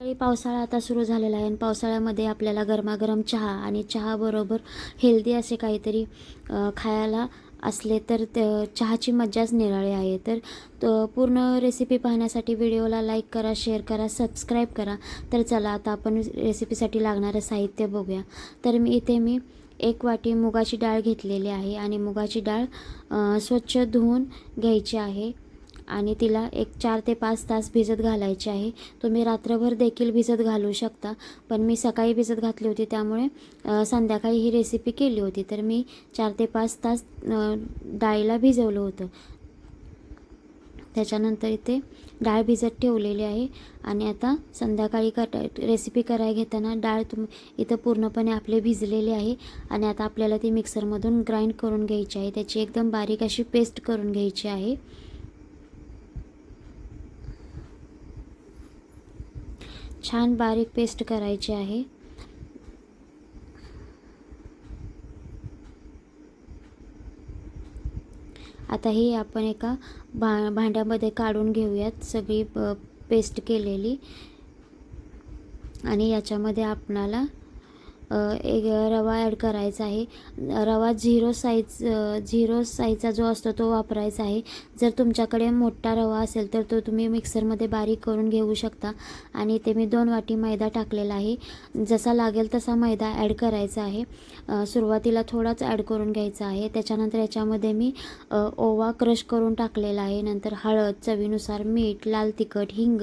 पावसाळा आता सुरू झालेला आहे आणि पावसाळ्यामध्ये आपल्याला गरमागरम चहा आणि चहाबरोबर हेल्दी असे काहीतरी खायला असले तर चहाची मज्जाच निराळी आहे. तर तो पूर्ण रेसिपी पाहण्यासाठी व्हिडिओला लाईक करा शेअर करा सबस्क्राईब करा. तर चला आता आपण रेसिपीसाठी लागणारं साहित्य बघूया. तर मी इथे मी एक वाटी मुगाची डाळ घेतलेली आहे आणि मुगाची डाळ स्वच्छ धुवून घ्यायची आहे. आणि तिला एक चार ते पाच तास भिजत घालायची आहे. तुम्ही रात्रभर देखील भिजत घालू शकता. पण मी सकाळी भिजत घातली होती त्यामुळे संध्याकाळी ही रेसिपी केली होती. तर मी चार ते पाच तास डाळीला भिजवलं होतं. त्याच्यानंतर इथे डाळ भिजत ठेवलेली आहे. आणि आता संध्याकाळी कट रेसिपी कराय घेताना डाळ तुम इथं पूर्णपणे आपले भिजलेले आहे. आणि आता आपल्याला ती मिक्सरमधून ग्राइंड करून घ्यायची आहे. त्याची एकदम बारीक अशी पेस्ट करून घ्यायची आहे. छान बारीक पेस्ट करायची आहे. आता ही आपण एका भा भांड्यामध्ये काढून घेऊयात सगळी प- पेस्ट केलेली. आणि याच्यामध्ये आपणाला एक रवा ॲड करायचा आहे. रवा झिरो साईज झिरो साईजचा जो असतो तो वापरायचा आहे. जर तुमच्याकडे मोठा रवा असेल तर तो तुम्ही मिक्सरमध्ये बारीक करून घेऊ शकता. आणि ते मी दोन वाटी मैदा टाकलेला आहे. जसा लागेल तसा मैदा ॲड करायचा आहे. सुरुवातीला थोडाच ॲड करून घ्यायचा आहे. त्याच्यानंतर याच्यामध्ये मी ओवा क्रश करून टाकलेला आहे. नंतर हळद चवीनुसार मीठ लाल तिखट हिंग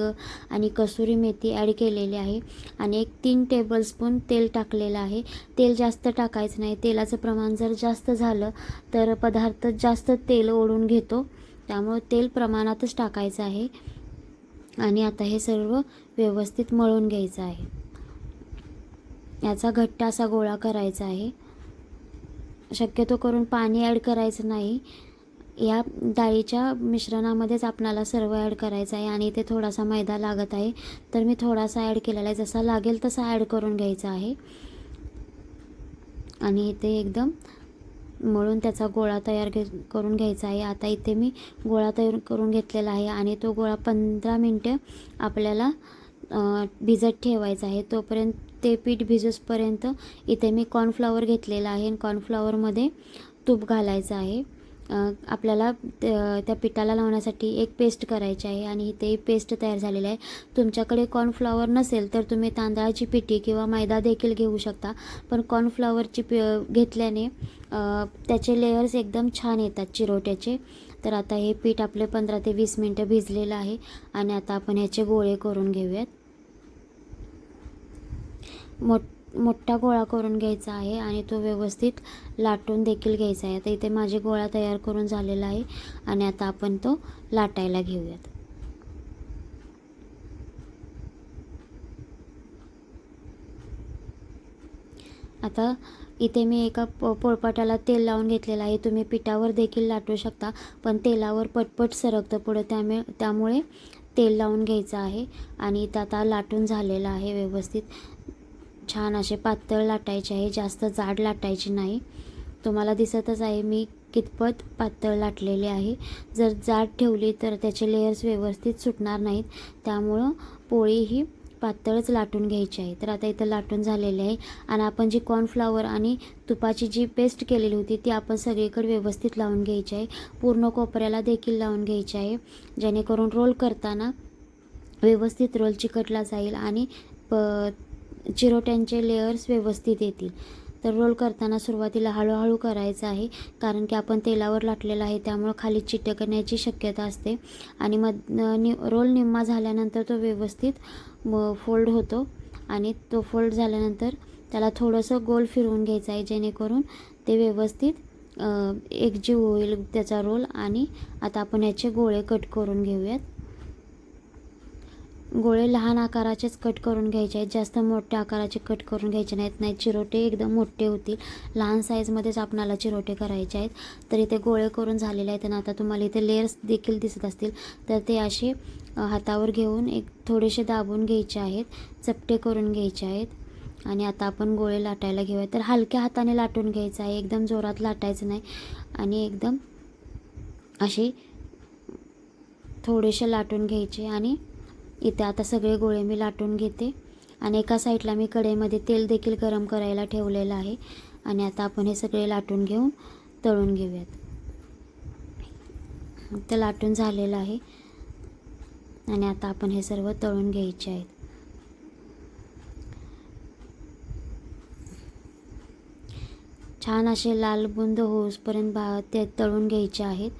आणि कसुरी मेथी ॲड केलेली आहे. आणि एक तीन टेबलस्पून तेल टाकलेलं आहे. तेल जास्त टाकायचं नाही. तेलाचं प्रमाण जर जास्त झालं तर पदार्थ जास्त तेल ओढून घेतो. त्यामुळं तेल प्रमाणातच टाकायचं आहे. आणि आता हे सर्व व्यवस्थित मळून घ्यायचं आहे. याचा घट्ट असा गोळा करायचा आहे. शक्यतो करून पाणी ॲड करायचं नाही. या डाळीच्या मिश्रणामध्येच आपणाला सर्व ॲड करायचं आहे आणि इथे थोडासा मैदा लागत आहे. तर मी थोडासा ॲड केलेला आहे. जसा लागेल तसा ॲड करून घ्यायचा आहे. आणि इथे एकदम मळून त्याचा गोळा तयार घे करून घ्यायचा आहे. आता इथे मी गोळा तयार करून घेतलेला आहे आणि तो गोळा पंधरा मिनटं आपल्याला भिजत ठेवायचा आहे. तोपर्यंत ते पीठ भिजूसपर्यंत इथे मी कॉर्नफ्लॉवर घेतलेला आहे आणि कॉर्नफ्लॉवरमध्ये तूप घालायचं आहे. आपल्याला त्या त्या पिठाला लावण्यासाठी एक पेस्ट करायची आहे आणि इथे पेस्ट तयार झालेली आहे. तुमच्याकडे कॉर्नफ्लॉवर नसेल तर तुम्ही तांदळाची पिठी किंवा मैदा देखील घेऊ शकता. पण कॉर्नफ्लॉवरची पि घेतल्याने त्याचे लेयर्स एकदम छान येतात चिरोट्याचे. तर आता हे पीठ आपले पंधरा ते वीस मिनटं भिजलेलं आहे आणि आता आपण ह्याचे गोळे करून घेऊयात. मोठ मोठा गोळा करून घ्यायचा आहे आणि तो व्यवस्थित लाटून देखील घ्यायचा आहे. आता इथे माझे गोळा तयार करून झालेला आहे आणि आता आपण तो लाटायला घेऊयात. आता इथे मी एका प पोळपाटाला तेल लावून घेतलेलं आहे. तुम्ही पिठावर देखील लाटू शकता पण तेलावर पटपट सरकतं पुढं. त्यामुळे त्यामुळे तेल लावून घ्यायचं आहे आणि इथं आता लाटून झालेलं आहे व्यवस्थित. छान असे पातळ लाटायचे आहे जास्त जाड लाटायचे नाही. तुम्हाला दिसतच आहे मी कितपत पातळ लाटलेले आहे. जर जाड ठेवली तर त्याचे लेयर्स व्यवस्थित सुटणार नाहीत. त्यामुळं पोळी ही पातळच लाटून घ्यायची आहे. तर आता इथं लाटून झालेले आहे. आणि आपण जी कॉर्नफ्लावर आणि तुपाची जी पेस्ट केलेली होती ती आपण सगळीकडे व्यवस्थित लावून घ्यायची आहे. पूर्ण कोपऱ्याला देखील लावून घ्यायची आहे. जेणेकरून रोल करताना व्यवस्थित रोल चिकटला जाईल आणि प चिरोट्यांचे लेयर्स व्यवस्थित येतील. तर रोल करताना सुरुवातीला हळूहळू करायचं आहे कारण की आपण तेलावर लाटलेलं आहे त्यामुळं खाली चिटकण्याची शक्यता असते. आणि मग नि रोल निम्मा झाल्यानंतर तो व्यवस्थित म फोल्ड होतो. आणि तो फोल्ड झाल्यानंतर त्याला थोडंसं गोल फिरवून घ्यायचं आहे जेणेकरून ते व्यवस्थित एकजीव होईल त्याचा रोल आणि आता आपण याचे गोळे कट करून घेऊयात. गोळे लहान आकाराचेच कट करून घ्यायचे आहेत. जास्त मोठ्या आकाराचे कट करून घ्यायचे नाहीत. नाही चिरोटे एकदम मोठे होतील लहान साईजमध्येच आपणाला चिरोटे करायचे आहेत. तर इथे गोळे करून झालेले आहेत आणि आता तुम्हाला इथे लेअर्स देखील दिसत असतील. तर ते असे हातावर घेऊन एक थोडेसे दाबून घ्यायचे आहेत. चपटे करून घ्यायचे आहेत. आणि आता आपण गोळे लाटायला घेऊया. तर हलक्या हाताने लाटून घ्यायचं आहे. एकदम जोरात लाटायचं नाही. आणि एकदम असे थोडेसे लाटून घ्यायचे आणि इथे आता सगळे गोळे मी लाटून घेते. आणि एका साईडला मी कढईमध्ये तेल देखील गरम करायला ठेवलेलं आहे. आणि आता आपण हे सगळे लाटून घेऊन तळून घेऊयात. ते लाटून झालेलं आहे. आणि आता आपण हे सर्व तळून घ्यायचे आहेत. छान असे लाल बुंद होऊसपर्यंत भा ते तळून घ्यायचे आहेत.